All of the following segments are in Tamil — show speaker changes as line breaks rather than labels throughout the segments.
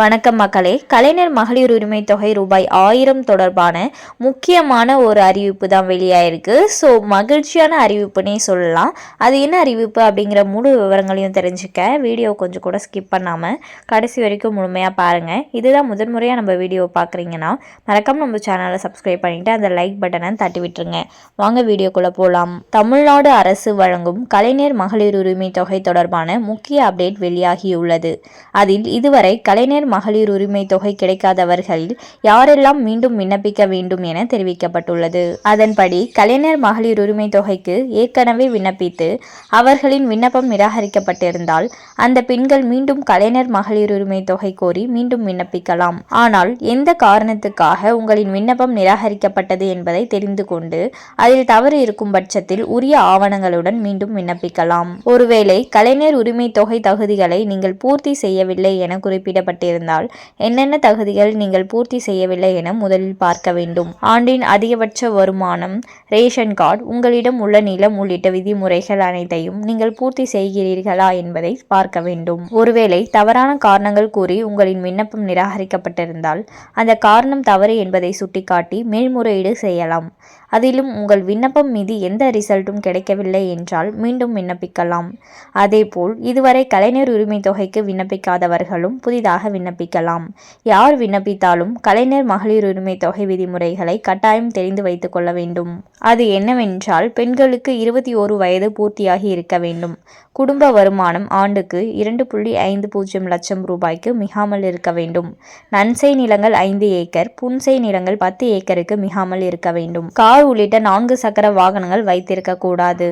வணக்கம் மக்களே. கலைஞர் மகளிர் உரிமை தொகை ரூபாய் ஆயிரம் தொடர்பான முக்கியமான ஒரு அறிவிப்பு தான் வெளியாயிருக்கு. ஸோ மகிழ்ச்சியான அறிவிப்புனே சொல்லலாம். அது என்ன அறிவிப்பு அப்படிங்கிற முழு விவரங்களையும் தெரிஞ்சுக்க வீடியோ கொஞ்சம் கூட ஸ்கிப் பண்ணாமல் கடைசி வரைக்கும் முழுமையாக பாருங்கள் இதுதான் முதன்முறையாக நம்ம வீடியோ பார்க்குறீங்கன்னா மறக்காம நம்ம சேனலை சப்ஸ்கிரைப் பண்ணிவிட்டு அந்த லைக் பட்டனை தட்டி விட்டுருங்க. வாங்க வீடியோக்குள்ளே போகலாம் தமிழ்நாடு அரசு வழங்கும் கலைஞர் மகளிர் உரிமை தொகை தொடர்பான முக்கிய அப்டேட் வெளியாகியுள்ளது. அதில் இதுவரை கலைஞர் மகளிர் உரிமை தொகை கிடைக்காதவர்களில் யாரெல்லாம் மீண்டும் விண்ணப்பிக்க வேண்டும் என தெரிவிக்கப்பட்டுள்ளது. அதன்படி கலைஞர் மகளிர் உரிமை தொகைக்கு ஏற்கனவே விண்ணப்பித்து அவர்களின் விண்ணப்பம் நிராகரிக்கப்பட்டிருந்தால் அந்த பெண்கள் மீண்டும் கலைஞர் மகளிர் உரிமை தொகை கோரி மீண்டும் விண்ணப்பிக்கலாம். ஆனால் எந்த காரணத்துக்காக உங்களின் விண்ணப்பம் நிராகரிக்கப்பட்டது என்பதை தெரிந்து கொண்டு அதில் தவறு இருக்கும் பட்சத்தில் உரிய ஆவணங்களுடன் மீண்டும் விண்ணப்பிக்கலாம். ஒருவேளை கலைஞர் உரிமை தொகை தகுதிகளை நீங்கள் பூர்த்தி செய்யவில்லை என குறிப்பிடப்பட்டிருந்தால் இருந்தால் என்னென்ன தகுதிகள் நீங்கள் பூர்த்தி செய்யவில்லை என முதலில் பார்க்க வேண்டும். ஆண்டின் அதிகபட்ச வருமானம் ரேஷன் கார்டு உங்களிடம் உள்ள நிலம் உள்ளிட்ட விதிமுறைகள் அனைத்தையும் நீங்கள் பூர்த்தி செய்கிறீர்களா என்பதை பார்க்க வேண்டும். ஒருவேளை தவறான காரணங்கள் கூறி உங்களின் விண்ணப்பம் நிராகரிக்கப்பட்டிருந்தால் அந்த காரணம் தவறு என்பதை சுட்டிக்காட்டி மேல்முறையீடு செய்யலாம். அதிலும் உங்கள் விண்ணப்பம் மீது எந்த ரிசல்ட்டும் கிடைக்கவில்லை என்றால் மீண்டும் விண்ணப்பிக்கலாம். அதேபோல் இதுவரை கலைஞர் உரிமை தொகைக்கு விண்ணப்பிக்காதவர்களும் புதிதாக விண்ணப்பிக்கலாம். யார் விண்ணப்பித்தாலும் கலைஞர் மகளிர் உரிமை தொகை விதிமுறைகளை கட்டாயம் தெரிந்து வைத்துக் கொள்ள வேண்டும். அது என்னவென்றால் பெண்களுக்கு இருபத்தி ஓரு வயது பூர்த்தியாகி இருக்க வேண்டும். குடும்ப வருமானம் ஆண்டுக்கு இரண்டு புள்ளி ஐந்து பூஜ்ஜியம் லட்சம் ரூபாய்க்கு மிகாமல் இருக்க வேண்டும். நன்சை நிலங்கள் ஐந்து ஏக்கர் புன்சை நிலங்கள் பத்து ஏக்கருக்கு மிகாமல் இருக்க வேண்டும். கார் உள்ளிட்ட நான்கு சக்கர வாகனங்கள் வைத்திருக்க கூடாது.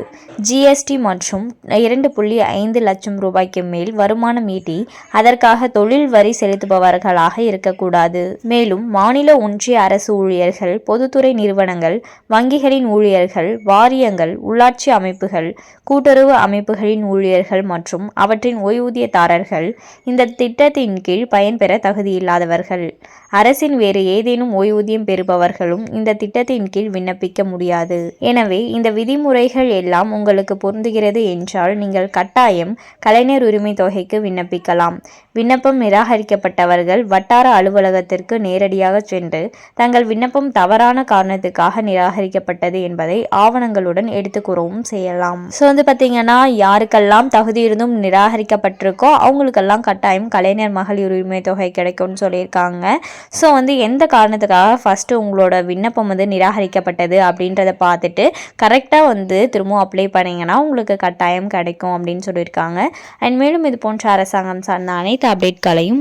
ஜிஎஸ்டி மற்றும் இரண்டு புள்ளி ஐந்து லட்சம் ரூபாய்க்கு மேல் வருமானம் ஈட்டி அதற்காக தொழில் வரி செலுத்துபவர்களாக இருக்கக்கூடாது. மேலும் மாநில ஒன்றிய அரசு ஊழியர்கள் பொதுத்துறை நிறுவனங்கள் வங்கிகளின் ஊழியர்கள் வாரியங்கள் உள்ளாட்சி அமைப்புகள் கூட்டுறவு அமைப்புகளின் ஊழியர்கள் மற்றும் அவற்றின் ஓய்வூதியதாரர்கள் இந்த திட்டத்தின் கீழ் பயன்பெற தகுதியில்லாதவர்கள். அரசின் வேறு ஏதேனும் ஓய்வூதியம் பெறுபவர்களும் இந்த திட்டத்தின் கீழ் விண்ணப்பிக்க முடியாது. எனவே இந்த விதிமுறைகள் எல்லாம் உங்களுக்கு பொருந்துகிறது என்றால் நீங்கள் கட்டாயம் கலைஞர் உரிமை தொகைக்கு விண்ணப்பிக்கலாம். விண்ணப்பம் நிராகரிக்க நிராகரிக்கப்பட்டவர்கள் வட்டார அலுவலகத்திற்கு நேரடியாக சென்று தங்கள் விண்ணப்பம் தவறான காரணத்துக்காக நிராகரிக்கப்பட்டது என்பதை ஆவணங்களுடன் எடுத்துக்கூறவும் செய்யலாம். ஸோ வந்து பார்த்தீங்கன்னா யாருக்கெல்லாம் தகுதி இருந்தும் நிராகரிக்கப்பட்டிருக்கோ அவங்களுக்கெல்லாம் கட்டாயம் கலைஞர் மகளிர் உரிமை தொகை கிடைக்கும்னு சொல்லியிருக்காங்க. ஸோ வந்து எந்த காரணத்துக்காக ஃபஸ்ட்டு உங்களோட விண்ணப்பம் வந்து நிராகரிக்கப்பட்டது அப்படின்றத பார்த்துட்டு கரெக்டாக வந்து திரும்பவும் அப்ளை பண்ணிங்கன்னா உங்களுக்கு கட்டாயம் கிடைக்கும் அப்படின்னு சொல்லியிருக்காங்க. அண்ட் மேலும் இது போன்ற அரசாங்கம் சார்ந்த அனைத்து அப்டேட்களையும்